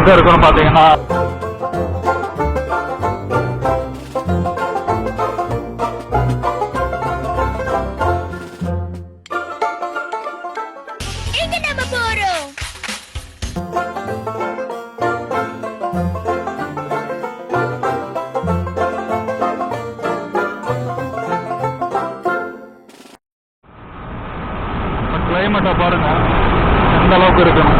எங்கே இருக்குன்னு பார்த்தீங்கன்னா கிளைமேட்டை பாருங்க. எந்த அளவுக்கு இருக்கணும்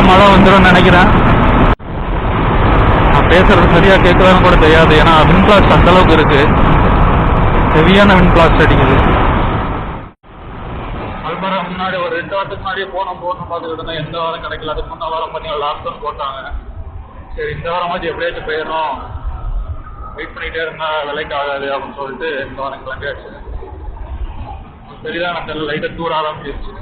எப்படியும் மழை வந்துடும் நினைக்கிறேன். நான் பேசுறது சரியா கேட்கலான்னு கூட தெரியாது. ஏன்னா வின் பிளாஸ்ட் அந்த அளவுக்கு இருக்கு. ஹெவியான வின் பிளாஸ்ட் அடிக்குது. அல்பரா முன்னாடி ஒரு ரெண்டு வாரத்துக்கு முன்னாடியே போனோம் போகணும் பார்த்துக்கிட்டு இருந்தேன் எந்த வாரம் கிடைக்கல. அதுக்கு முன்ன வாரம் பண்ணி லாக்டவுன் போட்டாங்க. சரி இந்த வாரமாச்சும் எப்படியாச்சும் போயிடணும் வெயிட் பண்ணிட்டே இருந்தா விலைக்கு ஆகாது அப்படின்னு சொல்லிட்டு இந்த வாரம் கிளம்பியாச்சு. சரிதான் நான் தெரியல. லைட்டாக தூர ஆரம்பிச்சிருச்சு.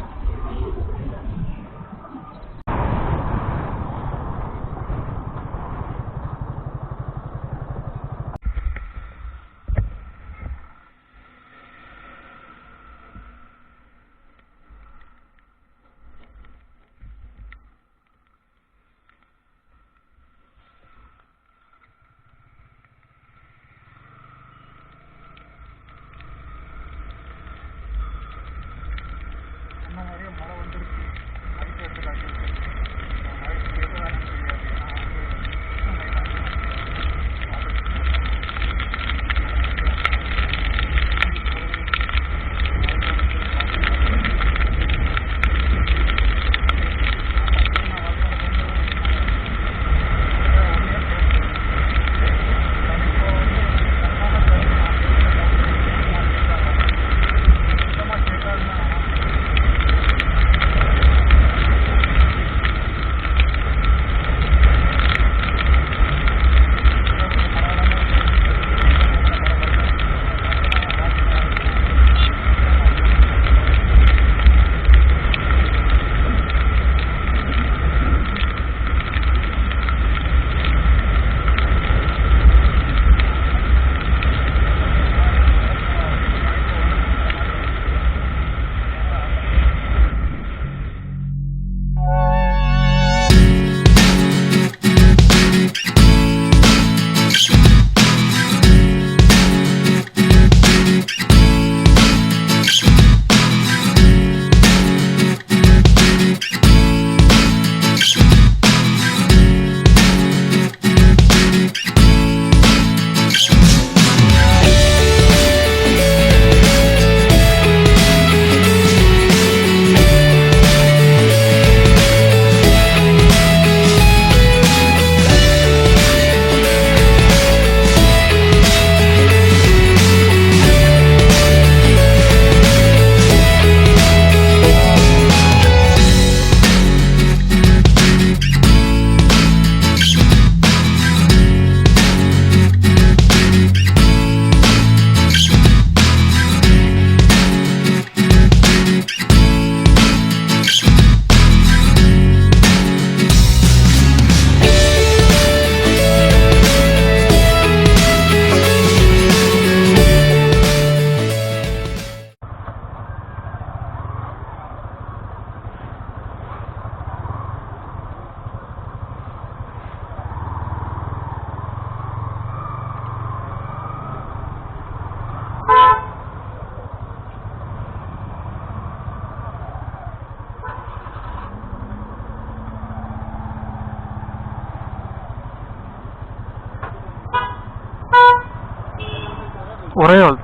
ஒரே ஆள்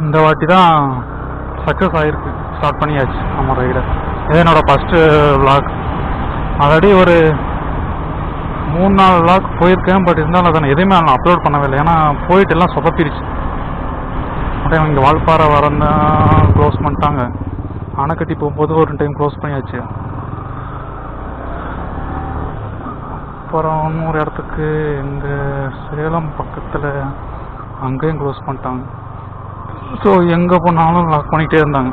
இந்த வாட்டி தான் சக்ஸஸ் ஆகிருக்கு ஸ்டார்ட் பண்ணியாச்சு நம்ம ரைடை இது என்னோட ஃபஸ்ட்டு விளாக் ஆல்ரெடி ஒரு மூணு நாலு விளாக் போயிருக்கேன் பட் இருந்தாலும் அதை நான் எதுவுமே நான் அப்லோட் பண்ணவே இல்லை. ஏன்னா போயிட்டு எல்லாம் சொதப்பிருச்சு டைம் இங்கே வால்பாறை வரந்தான் க்ளோஸ் பண்ணிட்டாங்க. அணைக்கட்டி போகும்போது ஒரு டைம் க்ளோஸ் பண்ணியாச்சு. அப்புறம் இன்னொரு இடத்துக்கு எங்கள் சேலம் பக்கத்தில் அங்கேயும் க்ளோஸ் பண்ணிட்டாங்க. ஸோ எங்கே போனாலும் லாக் பண்ணிகிட்டே இருந்தாங்க.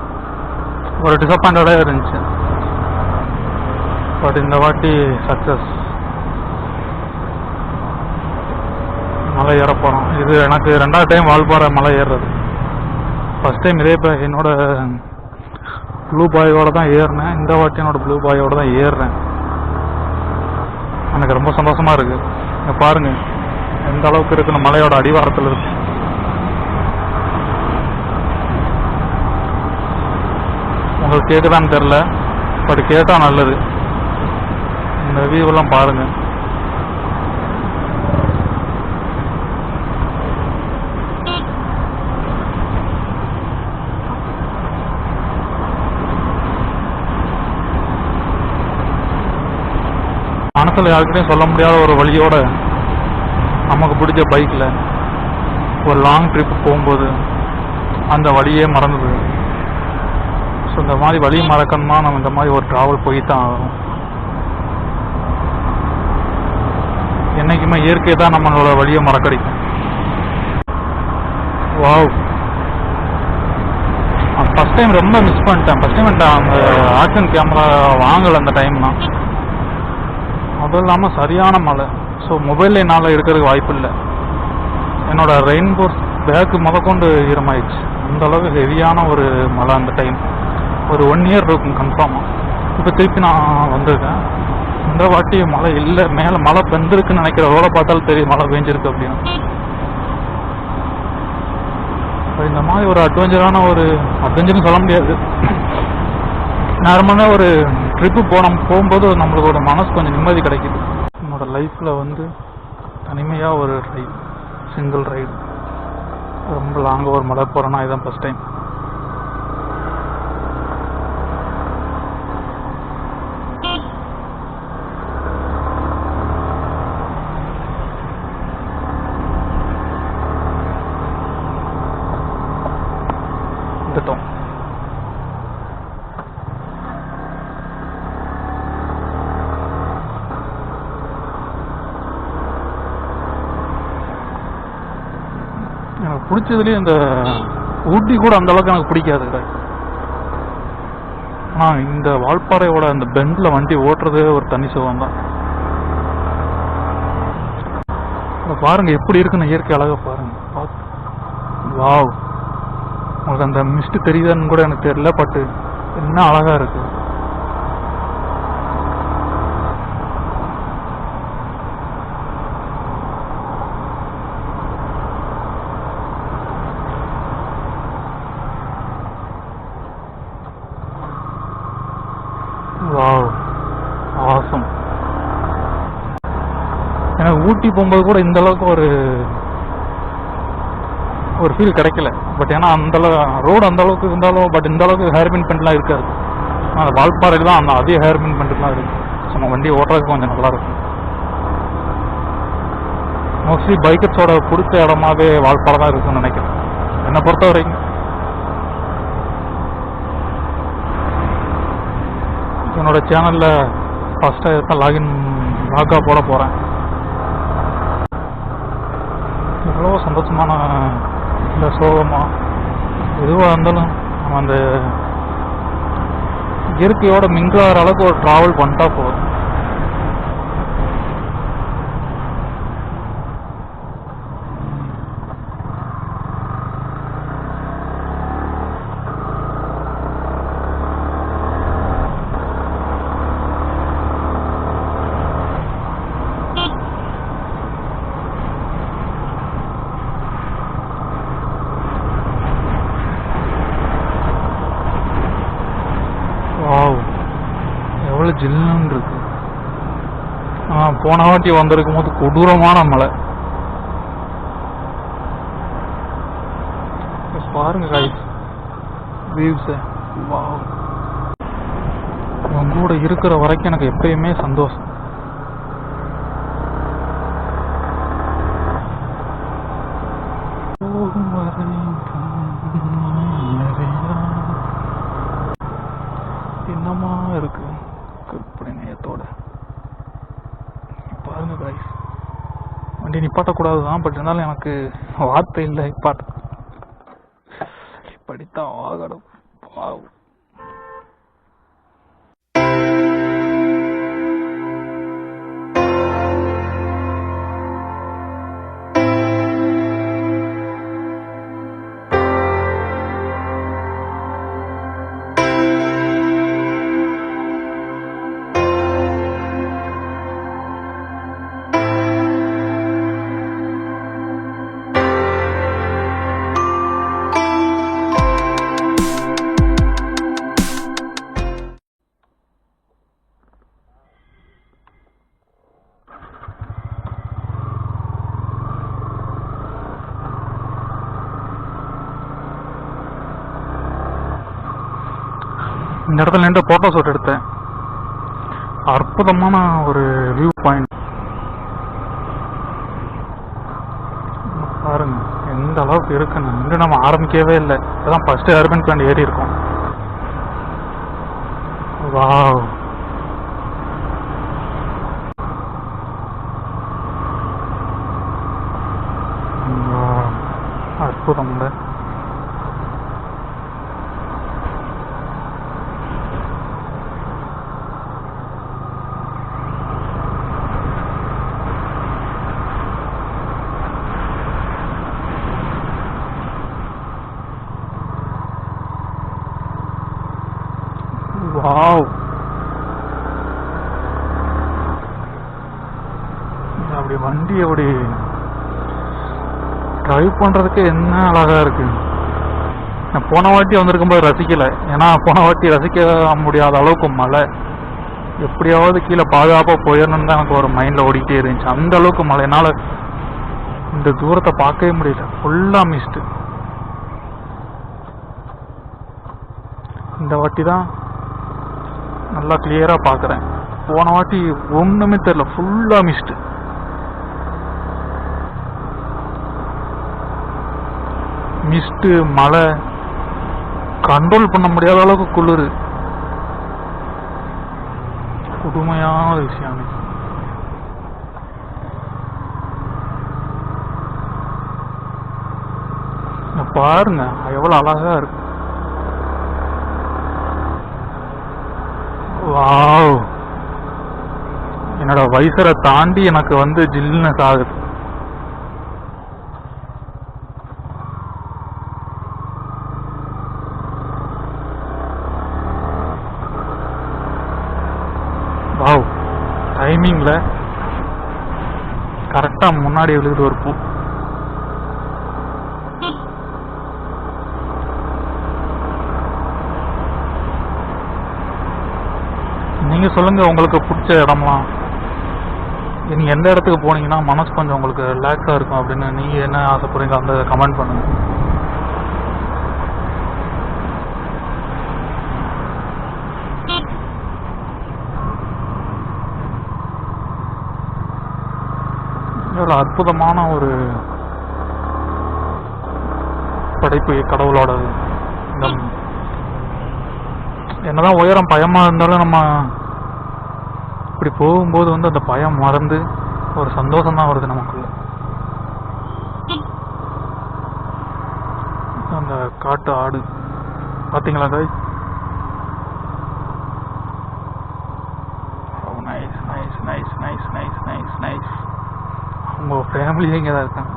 ஒரு டிசப்பாயிண்டடாக இருந்துச்சு. பட் இந்த வாட்டி சக்ஸஸ் மலை ஏற போகிறோம் இது எனக்கு ரெண்டாவது டைம் வால்பாறை மலை ஏறுறது. ஃபர்ஸ்ட் டைம் இதே இப்போ என்னோட ப்ளூ பாயோட தான் ஏறினேன். இந்த வாட்டி என்னோட ப்ளூ பாயோட தான் ஏறுறேன். எனக்கு ரொம்ப சந்தோஷமா இருக்கு. இங்கே பாருங்க. எந்த அளவுக்கு இருக்குன்னு மலையோட அடிவாரத்தில் இருக்கு. உங்களுக்கு கேட்குதான்னு தெரில பட் கேட்டால் நல்லது. இந்த வியூவெல்லாம் பாருங்கள் மனசில் யாருக்கிட்டையும் சொல்ல முடியாத ஒரு வழியோட நமக்கு பிடிச்ச பைக்கில் ஒரு லாங் ட்ரிப் போகும்போது அந்த வழியே மறந்தது. ஸோ இந்த மாதிரி வழி மறக்கணுமா நம்ம இந்த மாதிரி ஒரு ட்ராவல் போய் தான் ஆகணும். என்றைக்குமே இயற்கை தான் நம்மளோட வழியை மறக்கடிக்கும். வாவ் ஃபஸ்ட் டைம் ரொம்ப மிஸ் பண்ணிட்டேன். ஃபஸ்ட் டைம் அந்த ஆக்ஷன் கேமரா வாங்கலை அந்த டைம்லாம் அதுவும் இல்லாமல் சரியான மழை. ஸோ மொபைலில் என்னால் எடுக்கிறதுக்கு வாய்ப்பு இல்லை என்னோட ரெயின்போஸ் பேக்கு முதற்கொண்டு ஈரமாயிடுச்சு. அந்தளவு ஹெவியான ஒரு மழை அந்த டைம் ஒரு ஒன் இயர் இருக்கும் கன்ஃபார்மாக இப்போ திருப்பி நான் வந்திருக்கேன். இந்த வாட்டி மழை இல்லை. மேலே மழை பெஞ்சிருக்குன்னு நினைக்கிற ரோட பார்த்தாலும் தெரியும் மழை பெஞ்சிருக்கு அப்படின்னு. இந்த மாதிரி ஒரு அட்வென்ச்சரான ஒரு அட்வென்ச்சர்னு சொல்ல முடியாது. நார்மலாக ஒரு ட்ரிப்பு போனோம் போகும்போது நம்மளுக்கு ஒரு மனசு கொஞ்சம் நிம்மதி கிடைக்குது. என்னோட லைஃப்பில் வந்து தனிமையாக ஒரு ரைடு சிங்கிள் ரைடு ரொம்ப லாங்காக ஒரு மலை போகிறேன்னா இதுதான் ஃபஸ்ட் டைம் எனக்கு பிடிச்சதுலேயே இந்த ஊட்டி கூட அந்த அளவுக்கு எனக்கு பிடிக்காது. guys. ஆனா இந்த வால்பாறையோட அந்த பெண்ட்ல வண்டி ஓட்டுறது ஒரு தனி சுகம் தான். பாருங்க எப்படி இருக்குன்னு இயற்கை அழகா பாருங்க. பாத்து வாவ். உங்களுக்கு அந்த மிஸ்ட் தெரியுதான்னு கூட எனக்கு தெரியல பட் என்ன அழகா இருக்கு வாவ் ஆசம் எனக்கு ஊட்டி போகும்போது கூட இந்த அளவுக்கு ஒரு ஒரு ஃபீல் கிடைக்கல. பட் ஏன்னா அந்த ரோடு அந்த அளவுக்கு இருந்தாலும் பட் இந்த அளவுக்கு ஹேர் பெண்ட்லாம் இருக்காது. அந்த வால்பாறையில் தான் அந்த அதே ஹேர் பெண்ட்லாம் இருக்குது இருக்கு. ஸோ நம்ம வண்டி ஓட்டுறதுக்கு கொஞ்சம் நல்லா இருக்கும். மோஸ்ட்லி பைக்கர்ஸோட பிடிச்ச இடமாவே வால்பாறை தான் இருக்குன்னு நினைக்கிறேன். என்னை பொறுத்த வரைக்கும். என்னோட சேனலில் ஃபஸ்ட்டாக இருக்க லாகின் லாக்காக போட போகிறேன் எவ்வளோ சந்தோஷமான இல்லை சோகமாக எதுவாக இருந்தாலும் நம்ம அந்த இயற்கையோட மிங்கிளாகிற அளவுக்கு ஒரு ட்ராவல் பண்ணிட்டா போதும் வாவ் எவ்வளோ ஜில்லுன்னு இருக்கு ஆ போன வாட்டி வந்திருக்கும் போது கொடூரமான மழை. பாருங்க காய்ஸ் வியூஸை உங்க கூட இருக்கிற வரைக்கும் எனக்கு எப்பயுமே சந்தோஷம். வண்டி தான் பட் இருந்தாலும் எனக்கு வார்த்தை இல்லை நிப்பாட்ட இந்த இடத்துல நின்று போட்டோ ஷூட் எடுத்தேன். அற்புதமான ஒரு வியூ பாயிண்ட் பாருங்க எந்த அளவுக்கு இருக்குன்னு இன்னும் நம்ம ஆரம்பிக்கவே இல்லை. இப்பதான் ஃபர்ஸ்ட் அர்பன் பிளான் ஏறி இருக்கோம். Wow wow. அற்புதம்ல வாவ் அப்படி வண்டி அப்படி டிரைவ் பண்றதுக்கு என்ன அழகா இருக்கு. நான் போன வாட்டி வந்திருக்கும்போது ரசிக்கல. ஏன்னா போன வாட்டி ரசிக்க முடியாத அளவுக்கு மழை. எப்படியாவது கீழே பாதுகாப்பா போயிடணும்னு தான் எனக்கு ஒரு மைண்ட்ல ஓடிக்கிட்டே இருந்துச்சு. அந்த அளவுக்கு மழை. என்னால இந்த தூரத்தை பார்க்கவே முடியல. ஃபுல்லா மிஸ்டு இந்த வாட்டி தான் நல்லா கிளியராக பார்க்குறேன் போன வாட்டி ஒன்றுமே தெரியல ஃபுல்லாக மிஸ்ட் மிஸ்ட்டு மழை கண்ட்ரோல் பண்ண முடியாத அளவுக்கு குளிர். கொடுமையான விஷயம் பாருங்க எவ்வளோ அழகா இருக்கு. வாவ். என்னோட வயசரை தாண்டி எனக்கு வந்து ஜில்னஸ் ஆகுது வாவ். டைமிங்ல கரெக்டா முன்னாடி விழுகுது ஒரு பூ. சொல்லுங்க உங்களுக்கு பிடிச்ச இடம்லாம். நீங்க எந்த இடத்துக்கு போனீங்கன்னா மனசு கொஞ்சம் உங்களுக்கு ரிலாக்ஸா இருக்கும் அப்படின்னு நீங்க என்ன ஆசைப்படுறீங்க அந்த கமெண்ட் பண்ணுங்க. எவ்வளவு அற்புதமான ஒரு படைப்பு கடவுளோடது என்னதான் உயரம் பயமா இருந்தாலும் நம்ம அப்படி போகும்போது வந்து அந்த பயம் மறந்து ஒரு சந்தோஷம் தான் வருது நமக்குள்ள. அந்த காட்டு ஆடு. பாத்தீங்களா guys nice nice nice nice nice nice nice உங்க ஃபேமிலி இங்கே தான் இருக்காங்க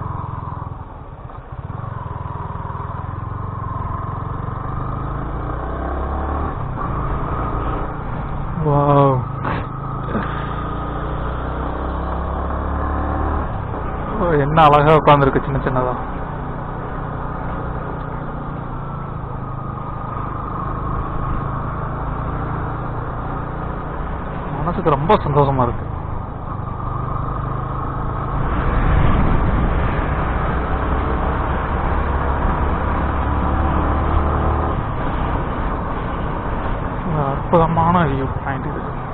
வாவ் ஓ, என்ன அழகா உட்காந்துருக்கு சின்ன சின்னதா. மனசுக்கு ரொம்ப சந்தோஷமா இருக்கு. அற்புதமான வியூ பாயிண்ட் இது.